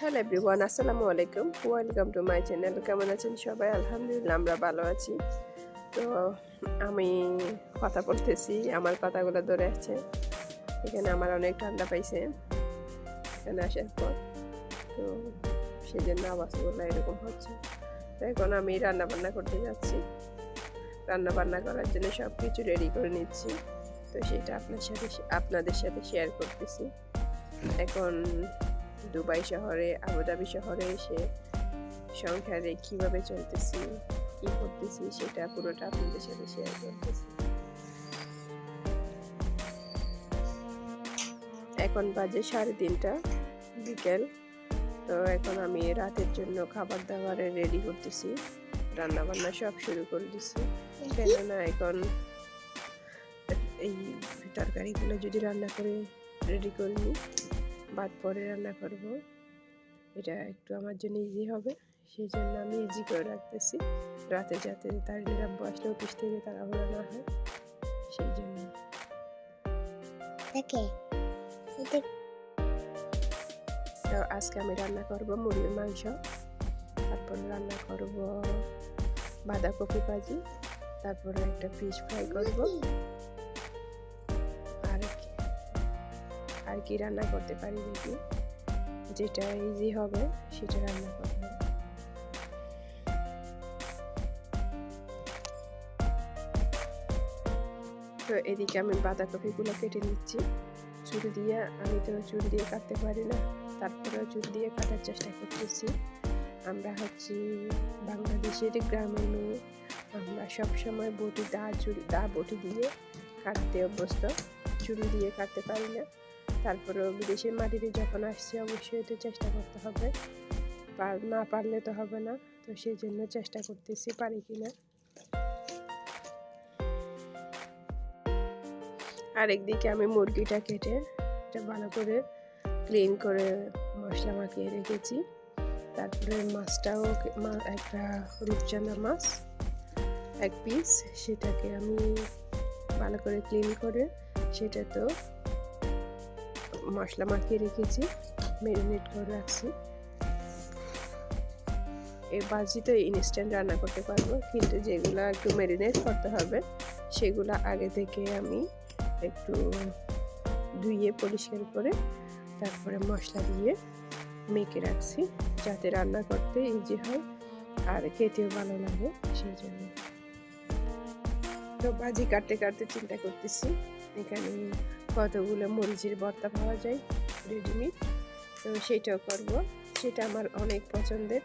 Hello everyone, আসসালামু আলাইকুম। Welcome to my channel. কেমন আছেন সবাই? আলহামদুলিল্লাহ, আমরা ভালো আছি। তো আমি কথা বলতেছি, আমার কথাগুলো ধরে আছে। এখানে আমার অনেক ঠান্ডা পাইছে। এখানে আসার পর। তো সেই জন্য আওয়াজগুলো এরকম হচ্ছে। এখন আমি রান্না বান্না করতে যাচ্ছি। রান্না বান্না করার জন্য সব কিছু রেডি করে নিচ্ছি। তো সেটা আপনার সাথে, আপনাদের সাথে শেয়ার করতেছি। এখন দুবাই শহরে, আবুধাবি শহরে এসে সংসারে কীভাবে চলতেছি, কি করতেছি, সেটা পুরোটা আপনাদের সাথে শেয়ার করতেছি। এখন বাজে সাড়ে তিনটা বিকেল, তো এখন আমি রাতের জন্য খাবার দাবার রেডি করতেছি রান্না বান্না সব শুরু করে দিছি। কেননা এখন এই তরকারিগুলো যদি রান্না করে রেডি করে নিই বাদ পরে রান্না করব। এটা একটু আমার জন্য ইজি হবে। সেই জন্য আমি ইজি করে রাখতেছি। রাতে যাতে তার নিরাব্য আসলে অফিস থেকে তাড়াহুড়ো না হয় সেই জন্য আজকে আমি রান্না করব মুরগির মাংস। তারপরে রান্না করব বাঁধাকপি ভাজি। তারপরে একটা ফিশ ফ্রাই করব। আর কি রান্না করতে পারি দেখি যেটা ইজি হবে সেটা রান্না করব। তো এদিকে আমি বাঁধাকপিগুলো কেটে নিচ্ছি। ছুরি দিয়ে, আমি তো ছুরি দিয়ে কাটতে পারি না, তারপরেও ছুরি দিয়ে কাটার চেষ্টা করতেছি। আমরা হচ্ছি বাংলাদেশের গ্রামের মেয়ে আমরা সবসময় বটি, দা চুরি দা বটি দিয়ে কাটতে অভ্যস্ত চুরি দিয়ে কাটতে পারি না। তারপরেও বিদেশের মাটিতে যখন আসছি, অবশ্যই এটা চেষ্টা করতে হবে। না পারলে তো হবে না। তো সেই জন্য চেষ্টা করতেছি, পারি কি না আরেকদিকে আমি মুরগিটা কেটে এটা ভালো করে ক্লিন করে মশলা মাখিয়ে রেখেছি। তারপরে মাছটাও একটা রূপচাঁদা মাছ, এক পিস সেটাকে আমি ভালো করে ক্লিন করে সেটা তো মশলা মাখিয়ে রেখেছি ম্যারিনেট করে রাখছি। এই বাজি তো ইনস্ট্যান্ট রান্না করতে পারব, কিন্তু যেগুলো একটু ম্যারিনেট করতে হবে, সেগুলো আগে থেকে আমি একটু ধুইয়ে পরিষ্কার করে তারপরে মশলা দিয়ে মেখে রাখছি, যাতে রান্না করতে ইজি হয় আর খেতেও ভালো লাগে, সেই জন্য। তো বাজি কাটতে কাটতে চিন্তা করতেছি, এখানে কতগুলো মরিচের ভর্তা পাওয়া যায় রেডিমেড তো সেটাও করব। সেটা আমার অনেক পছন্দের।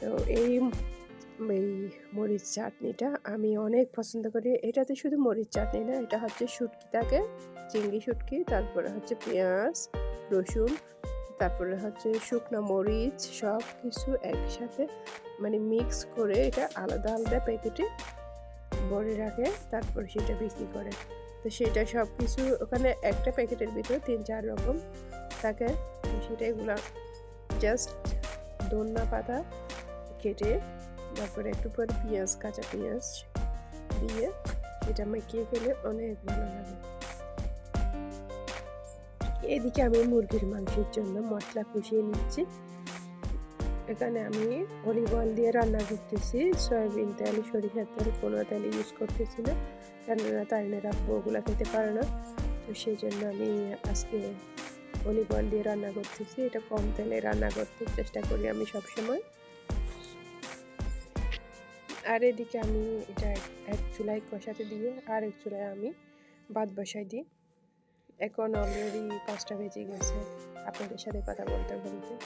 তো এই এই মরিচ চাটনিটা আমি অনেক পছন্দ করি। এটাতে শুধু মরিচ চাটনি না, এটা হচ্ছে শুটকি থাকে, চিংড়ি শুটকি, তারপরে হচ্ছে পেঁয়াজ, রসুন, তারপরে হচ্ছে শুকনো মরিচ, সব কিছু একসাথে মানে মিক্স করে এটা আলাদা আলাদা প্যাকেটে ভরে রাখে, তারপর সেটা বিক্রি করে। তো সেটা সব কিছু ওখানে একটা প্যাকেটের ভিতরে তিন, চার রকম থাকে। সেটা এগুলো জাস্ট ধন্যা পাতা কেটে তারপরে একটু পরে পেঁয়াজ, কাঁচা পেঁয়াজ দিয়ে সেটা মাখিয়ে খেলে অনেক ভালো লাগে। এদিকে আমি মুরগির মাংসের জন্য মশলা কষিয়ে নিচ্ছি। এখানে আমি অলিভ অয়েল দিয়ে রান্না করতেছি। সয়াবিন তেল, সরিষার তেল, কোনো তেল ইউজ করতেছি না। কেননা তারিনেরা ওগুলো খেতে পারে না। তো সেই জন্য আমি আজকে অলিভ অয়েল দিয়ে রান্না করতেছি। এটা কম তেলে রান্না করতে চেষ্টা করি আমি সবসময়। আর এদিকে আমি এটা এক- চুলায় কষাতে দিয়ে আর এক চুলায় আমি ভাত বসাই দিই। এখন অলরেডি পাঁচটা বেজে গেছে। আপনাদের সাথে কথা বলতে বলতে।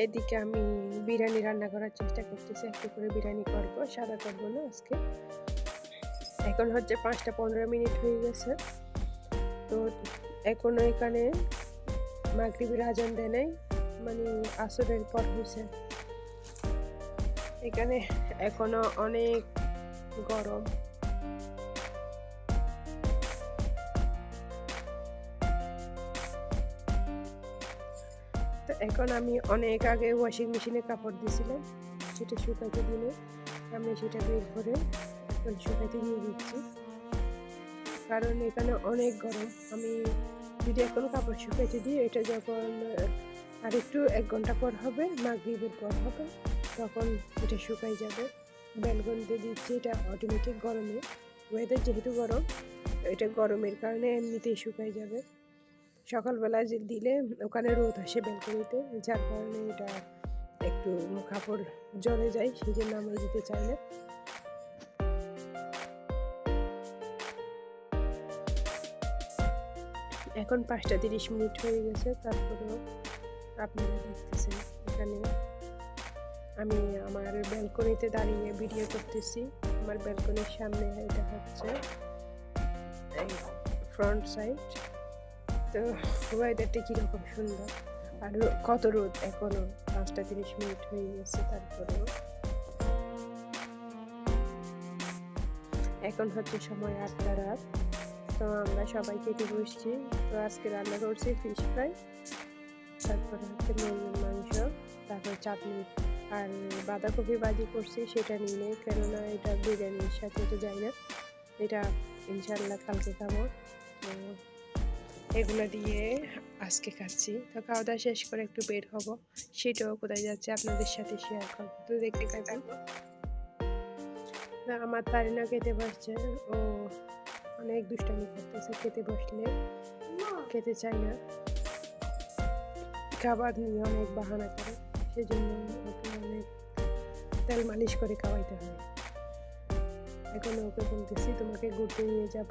এদিকে আমি বিরিয়ানি রান্না করার চেষ্টা করতেছি। একটু করে বিরিয়ানি করব, সাদা করব না আজকে। এখন হচ্ছে পাঁচটা পনেরো মিনিট হয়ে গেছে। তো এখনও এখানে মাগরিবের আজান দেয় নাই মানে আসরের পর হয়েছে। এখানে এখনও অনেক গরম। তো এখন আমি অনেক আগে ওয়াশিং মেশিনে কাপড় দিয়েছিলাম, সেটা শুকাতে দিলে, আমি সেটা বের করে এখন শুকাতে নিয়ে দিচ্ছি কারণ এখানে অনেক গরম। আমি যদি এখন কাপড় শুকাইতে দিই, এটা যখন আর একটু এক ঘণ্টা পর হবে, মাগরিবের পর হবে, তখন এটা শুকাই যাবে। ব্যালকনিতে দিচ্ছি, এটা অটোমেটিক গরমে। ওয়েদার যেহেতু গরম, এটা গরমের কারণে এমনিতেই শুকাই যাবে। সকালবেলা যে দিলে ওখানে রোদ আসে ব্যালকনিতে যার কারণে এটা একটু কাপড় জলে যায় সেই জন্য আমরা দিতে চাই না। এখন পাঁচটা তিরিশ মিনিট হয়ে গেছে, তারপরেও আপনারা দেখতেছেন। এখানে আমি আমার ব্যালকনিতে দাঁড়িয়ে ভিডিও করতেছি। আমার ব্যালকনির সামনে এটা হচ্ছে ফ্রন্ট সাইড। তো ওয়েদারটা কীরকম সুন্দর। আর কত রোদ এখনও পাঁচটা তিরিশ মিনিট হয়ে গেছে, তারপরেও। এখন হচ্ছে সময় আটটা রাত। তো আমরা সবাই কেটে বসছি। তো আজকে রান্না করছি ফিশ ফ্রাই তারপরে হচ্ছে মুরগির মাংস, তারপর চাটনি। আর বাঁধাকপি বাজি করছি, সেটা নিয়ে নেই, কেননা এটা বিরিয়ানির সাথে তো যায় না। এটা ইনশাল্লাহ কালকে খাব। তো এগুলো দিয়ে আজকে খাচ্ছি। তো খাওয়া দাওয়া শেষ করে একটু বের হব। সেটাও কোথায় যাচ্ছে আপনাদের সাথে শেয়ার করব। তো দেখতে থাকবেন না, আমার তারিনা খেতে বসছে। ও অনেক দুষ্টামি করতেছে খেতে বসলে। খেতে চায় না। খাবার নিয়ে অনেক বাহানা করে সেজন্য ওকে অনেক তেল মালিশ করে খাওয়াইতে হয়। এখন ওকে বলতেছি তোমাকে ঘুরতে নিয়ে যাব।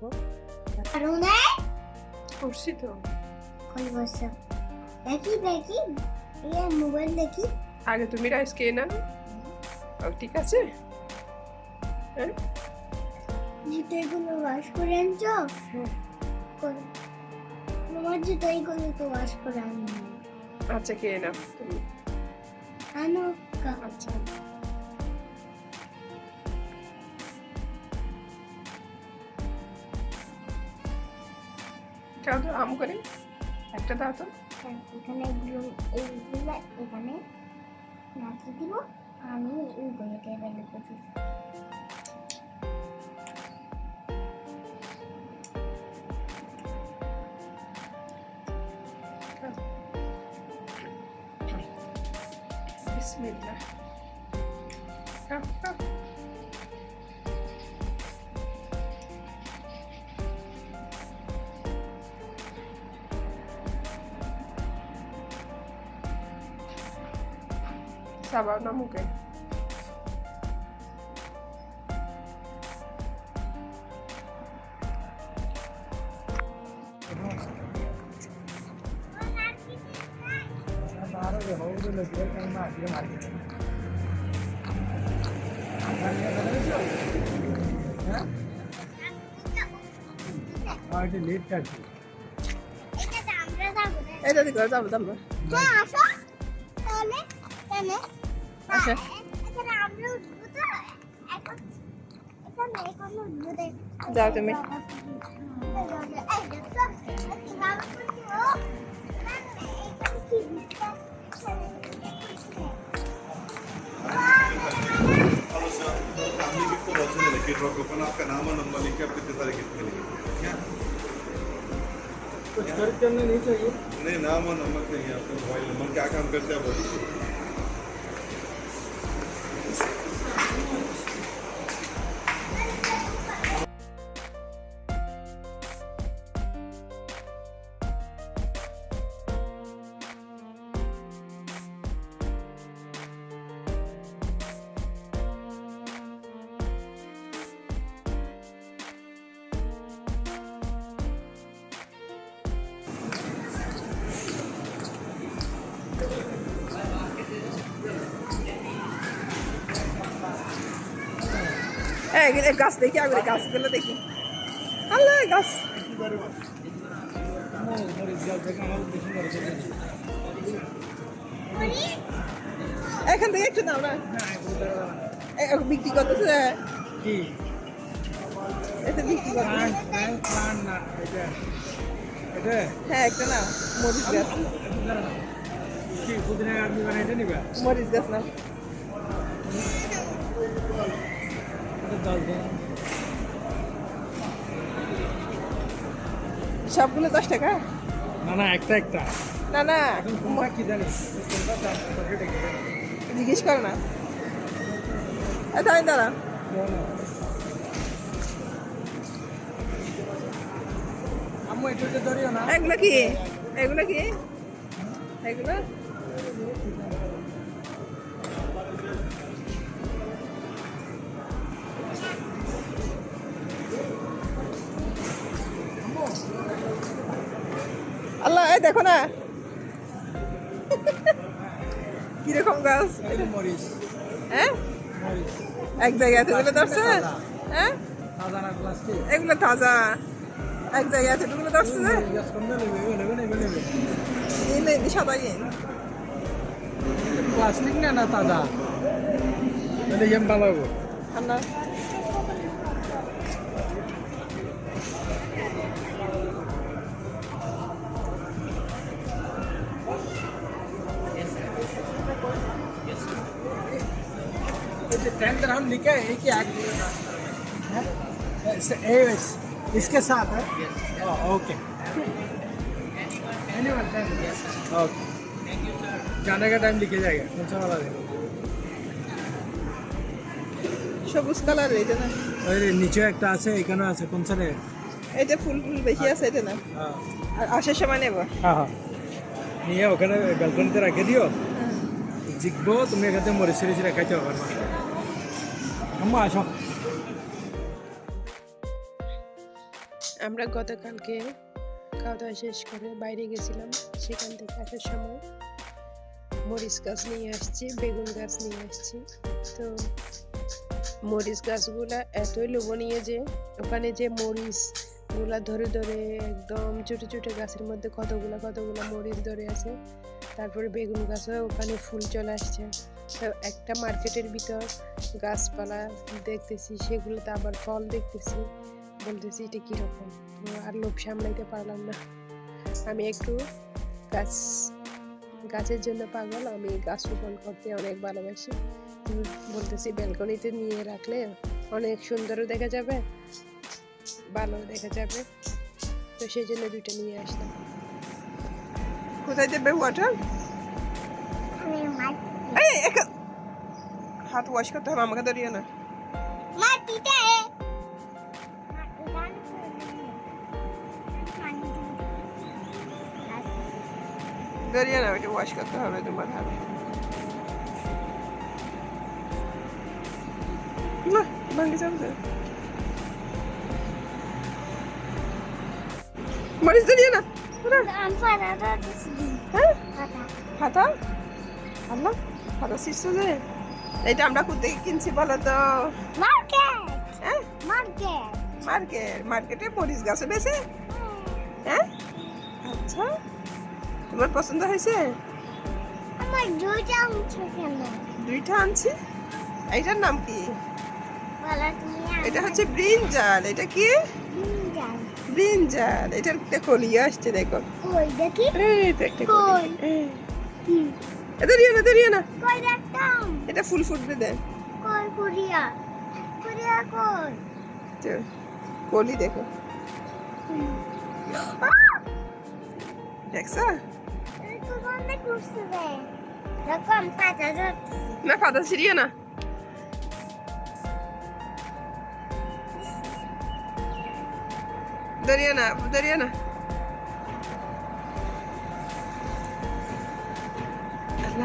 করছি তো। দেখি দেখি। মোবাইল দেখি। আগে তুমি রাইস খেয়ে না ও ঠিক আছে? হ্যাঁ? জুতোগুলো ওয়াশ করে আনছো? তোমার জুতোগুলো তো ওয়াশ করে আনি। আচ্ছা খেয়ে নাও। তুমি আনো কা- আচ্ছা। খাও তো আম করে। একটা দাও তো। হ্যাঁ, এখানে এগুলো এইগুলো এখানে নাকি দিব? আমি এইগুলো টেবিলে করছি Bismillah. Né? Tá, tá. Sabah namugay. এটা দিকে যাব যাব আসো তাহলে আচ্ছা। এখানে আমরা आपका नाम और नंबर लिख आप कितने सारे कुछ खर्च नहीं चाहिए। नहीं, नाम और नंबर चाहिए आपका मोबाइल नंबर, क्या काम करते हैं आप? बोलिए এই এই গাছ দেখি আগে গাছগুলো দেখি। আল্লাহ গাছ। এখান থেকে একটু দাও না বিক্রি করতেছে কি? এটা বিক্রি করতেছে। হ্যাঁ একটা না মরিচ গাছ। মরিচ গাছ না সবগুলো দশ টাকা? না না একটা একটা। না না। কি জানিস জিজ্ঞেস করো না। আমি দাঁড়া আম্মু একটু একটু না। এগুলো কি? এগুলো কি? এগুলো? আল্লাহ এই দেখো না। কীরকম গাছ? হ্যাঁ? এক জায়গাতে তুলে ধরছে? হ্যাঁ? সাদা না প্লাস্টিক? এগুলো তাজা। এক জায়গাতে তুলে ধরছে যে? সাদা প্লাস্টিক না না তাজা? ভালো হবে আল্লাহ ये जो टेन ग्राम लिखा है एक ही आग है? इस- ये इस- इसके साथ है ओके ओके जाने का टाइम लिखे जाएगा कौन सा वाला देगा সবুজ কালার এটা না ওই রে, নিচেও একটা আছে এখানেও আছে কোন সাইডে এটা ফুল ফুল বেশি আছে এটা না হ্যাঁ আর আসার সময় নেব হ্যাঁ হ্যাঁ নিয়ে ওখানে ব্যালকনিতে রেখে দিও জিখবো তুমি এখানে মরিচ সিরিজ রেখাইতে হবে না আম্মা আসো আমরা গতকালকে খাওয়া দাওয়া শেষ করে বাইরে গেছিলাম। সেখান থেকে আসার সময় মরিচ গাছ নিয়ে আসছি, বেগুন গাছ নিয়ে আসছি। তো মরিচ গাছগুলা এতই লোভনীয় যে ওখানে যে মরিচগুলা ধরে ধরে একদম ছোটো ছোটো গাছের মধ্যে কতগুলো কতগুলো মরিচ ধরে আছে, তারপরে বেগুন গাছও ওখানে ফুল চলে আসছে। একটা মার্কেটের ভিতর গাছপালা দেখতেছি, সেগুলোতে আবার ফল দেখতেছি। বলতেছি, এটা কীরকম আর লোভ সামলাইতে পারলাম না। আমি একটু গাছ, গাছের জন্য পাগল, আমি গাছ রোপণ করতে অনেক ভালোবাসি। বলতেছি, ব্যালকনিতে নিয়ে রাখলে অনেক সুন্দরও দেখা যাবে ভালো দেখা যাবে। তো সেই জন্য দুইটা নিয়ে আসলাম। কোথায় দেবে ওয়াটার মাটি এই হাত ওয়াশ করতে হবে আমাকে ধরিয়ে না মাটিতে মাটি দান ধরিয়ে না ওইটা ওয়াশ করতে হবে তোমার হাত না ভাঙে যাবে মরিচ ধরিয়ে না ওরা, আমি পাতা দিছি হ্যাঁ শিখছো যে? এইটা আমরা কোথায় কিনছি বলো তো? মার্কেট। হ্যাঁ? মার্কেট। মার্কেট মার্কেটে মরিচ গাছে বেছে হ্যাঁ? আচ্ছা। তোমার পছন্দ হয়েছে? আমার দুইটা অংশ কেন? দুইটা আনছি। এইটার নাম কি? এটা হচ্ছে ব্রিঞ্জাল। এটা কি? ব্রিঞ্জাল। এটার একটা কলিয়া আসছে দেখো। দেখি? এই তো একটা কই? কলি এই। কি এ দাঁড়িয়ে না দাঁড়িয়ে না। কই দেখতাম এটা ফুল ফুটবে দেন কই কুড়িয়া কুড়িয়া কই? তো, কলি দেখো। দেখছা? না পাতা ছিড়িয়ে না। দাঁড়িয়ে না দাঁড়িয়ে না।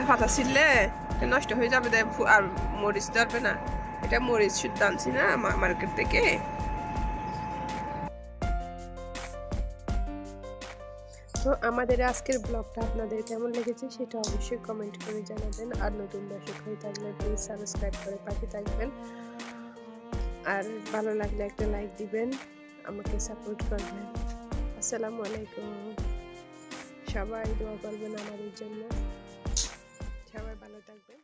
পাতা ছিড়লে নষ্ট হয়ে যাবে আর মরিচ ধরবে না। এটা মরিচ শুদ্ধ আনছি না মার্কেট থেকে। তো আমাদের আজকের ব্লগটা আপনাদের কেমন লেগেছে সেটা অবশ্যই কমেন্ট করে জানাবেন। আর নতুন দর্শক হয়ে থাকলে প্লিজ সাবস্ক্রাইব করে পাশে থাকবেন। আর ভালো লাগলে একটা লাইক দিবেন, আমাকে সাপোর্ট করবেন। আসসালামু আলাইকুম। সবাই দোয়া করবেন আমাদের জন্য। সবাই ভালো থাকবেন